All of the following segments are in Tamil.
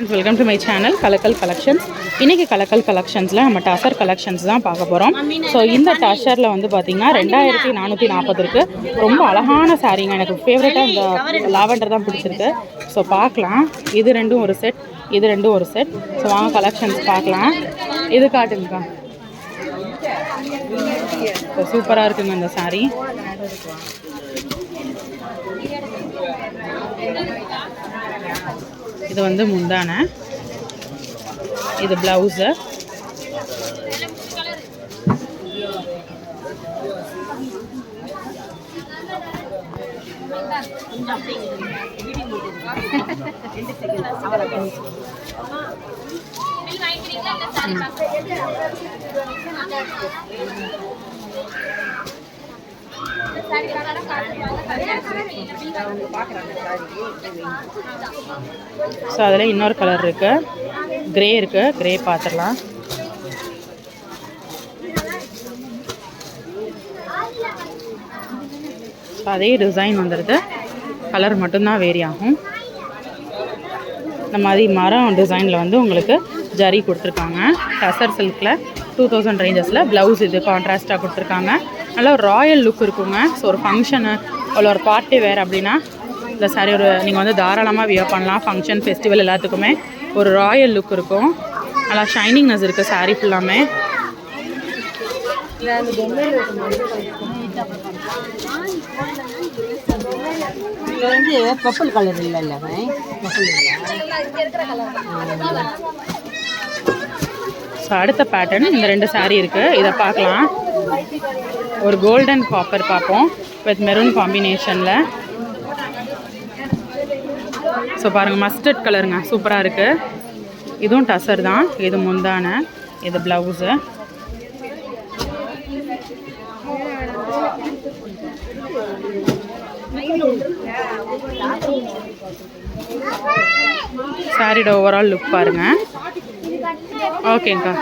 Welcome to my channel Kalakkal collections இன்னைக்கு கலக்கல் கலெக்ஷன்ஸில் நம்ம டசர் கலெக்ஷன்ஸ் தான் பார்க்க போகிறோம் ஸோ இந்த டஷரில் வந்து பார்த்தீங்கன்னா ரெண்டாயிரத்தி நானூற்றி நாற்பது இருக்குது ரொம்ப அழகான சாரீங்க எனக்கு ஃபேவரட்டாக இந்த லாவெண்டர் தான் பிடிச்சிருக்கு. ஸோ பார்க்கலாம். இது ரெண்டும் ஒரு செட் இது ரெண்டும் ஒரு செட் ஸோ வாங்க கலெக்ஷன்ஸ் பார்க்கலாம். இது காட்டுங்கக்கா. சூப்பராக இருக்குங்க இந்த saree. இது வந்து முந்தான. இது ப்ளவுஸு ஸோ அதில் இன்னொரு கலர் இருக்கு. கிரே இருக்கு. கிரே பார்த்துடலாம் அதே டிசைன் வந்துடுது கலர் மட்டும்தான் வேரி ஆகும். இந்த மாதிரி மரம் டிசைனில் வந்து உங்களுக்கு ஜரி கொடுத்துருக்காங்க. டசர் சில்கில் டூ தௌசண்ட் ரேஞ்சஸில் ப்ளவுஸ் இது கான்ட்ராஸ்ட்டாக கொடுத்துருக்காங்க. நல்ல ஒரு ராயல் லுக் இருக்குங்க. ஸோ ஒரு ஃபங்க்ஷனு அவ்வளோ ஒரு பார்ட்டி வேறு அப்படின்னா இந்த சாரி ஒரு நீங்கள் வந்து தாராளமாக வியர் பண்ணலாம். ஃபங்க்ஷன் ஃபெஸ்டிவல் எல்லாத்துக்குமே ஒரு ராயல் லுக் இருக்கும். நல்லா ஷைனிங்னஸ் இருக்குது சாரீ ஃபுல்லாமே இது வந்து பர்பிள் கலர் இல்லை பர்பிள் ஸோ அடுத்த பேட்டர்ன் இந்த ரெண்டு சாரீ இருக்குது இதை பார்க்கலாம். ஒரு கோல்டன் காப்பர் பார்ப்போம். வித் மெரூன் காம்பினேஷனில் ஸோ பாருங்கள் மஸ்டர்ட் கலருங்க சூப்பராக இருக்குது இதுவும் டசர் தான். இது முந்தான. இது ப்ளவுஸு சாரியோட ஓவரால் லுக் பாருங்க. ஓகேங்க்கா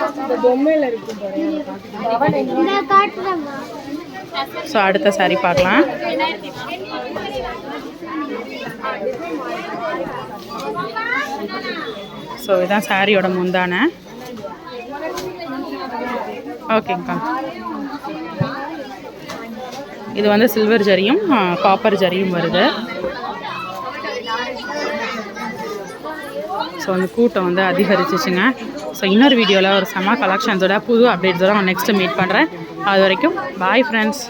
ஸோ அடுத்த சாரி பார்க்கலாம். ஸோ இதுதான் சாரியோட முந்தான. ஓகேங்க்கா இது வந்து சில்வர் ஜரியும் காப்பர் ஜரியும் வருது. ஸோ அந்த கூட்டம் வந்து அதிகரிச்சிச்சுங்க. ஸோ இன்னொரு வீடியோவில் ஒரு செம கலெக்ஷன்ஸோட புது அப்டேட்ஸோட நான் நெக்ஸ்ட்டு மீட் பண்ணுறேன் அது வரைக்கும் பாய் ஃப்ரெண்ட்ஸ்